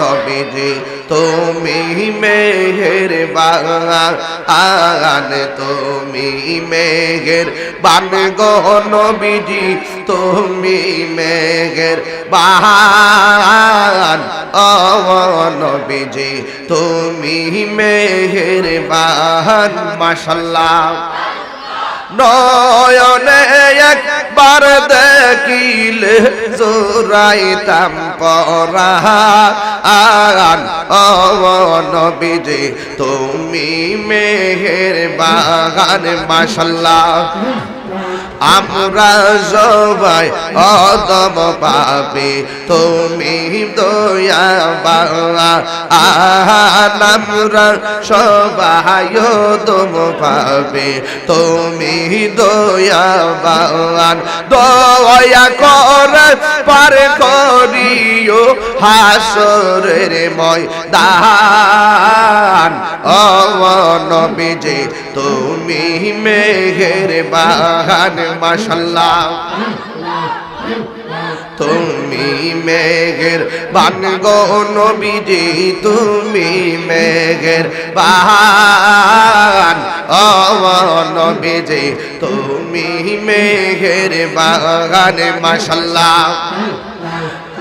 নবীজি, তুমি মেহের বাগান তুমি মেঘের বান গো তুমি মেঘের বাগান ও নবীজি, তুমি মেহের বাগান মাশাল্লাহ। নয়নে একবার দেখিলে জোরাইতাম পরান ও নবীজি তুমি মেহের বাগান মাশাল্লাহ। আমরা সবাই অদম পাবে তুমি দয়া বাবা আমরা সবাই অদম পাবে তুমি দয়া বাবান দয়া করে পার করিও হাসরের ময়দান। ও নবীজি, তুমি মেঘের বাগান মাশাল্লাহ। তুমি মেঘের বান গো নবীজি, তুমি মেঘের বাহান ও নবীজি, তুমি মেঘের বাগান মাশাল্লাহ।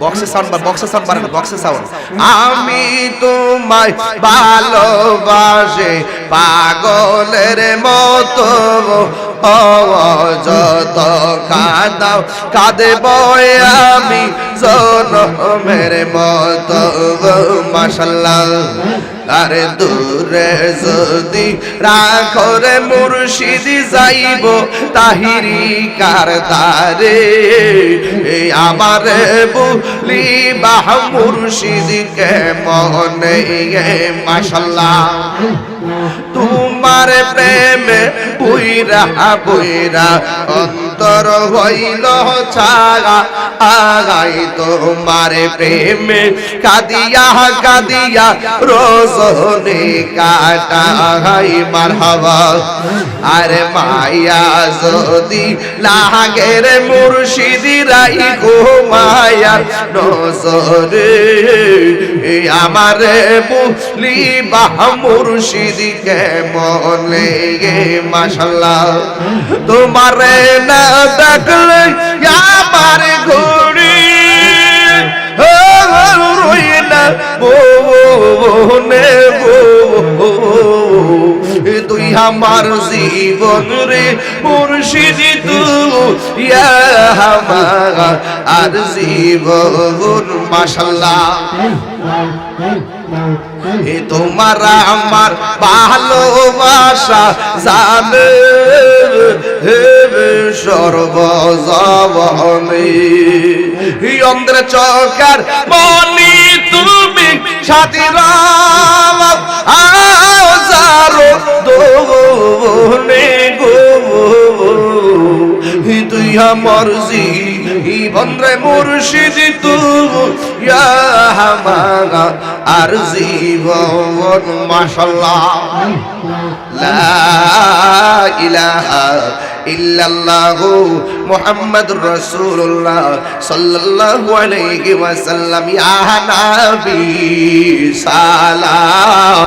বক্সে সাউন্ড বার বক্সে সাউন্ড বার বক্সে সাউন্ড আমি তোমায় ভালোবাসে, পাগলের মতো। যত কাঁদাও কাঁদে বয় আমি জনমের মতো। মাশাল্লাহ। আরে দূরে যদি রাখরে মুর্শিদি যাইব, তাহিরি কার তারে আমার বলি বাহ মুর্শিদিকে মনে মাশাল্লাহ। তোমার প্রেমে বুইরা বুইরা অন্তর হইল ছাগা আগাই তোমার প্রেমে কাদিয়া কাদিয়া রোজনে কাটাই মারহাবা। আরে মায়া যদি লাগের মুর্শিদি রাই গো মায়া নজরে আমার বুলি বাহ মুর্শিদিকে মনে গে মাশাল্লাহ। তোমারে না দেখলে আমার ঘুরি তুই আমার জীবন রে মুর্শিদি তু আমার আর জীবন, মাশাল্লাহ। এ তোমার আমার ভালোবাসা জানে সর্বজবনে। অন্ধ্র চকার মনি তুমি সাথী রাম আজারো দোনে গো। তুই আমার জীবন রে মুর্শিদ, তু হামাগা আর জীবন, মাশাল্লাহ। লা ইলাহা ইল্লাল্লাহু মুহাম্মাদুর রাসূলুল্লাহ সাল্লাল্লাহু আলাইহি ওয়াসাল্লাম ইয়া নবী সালাম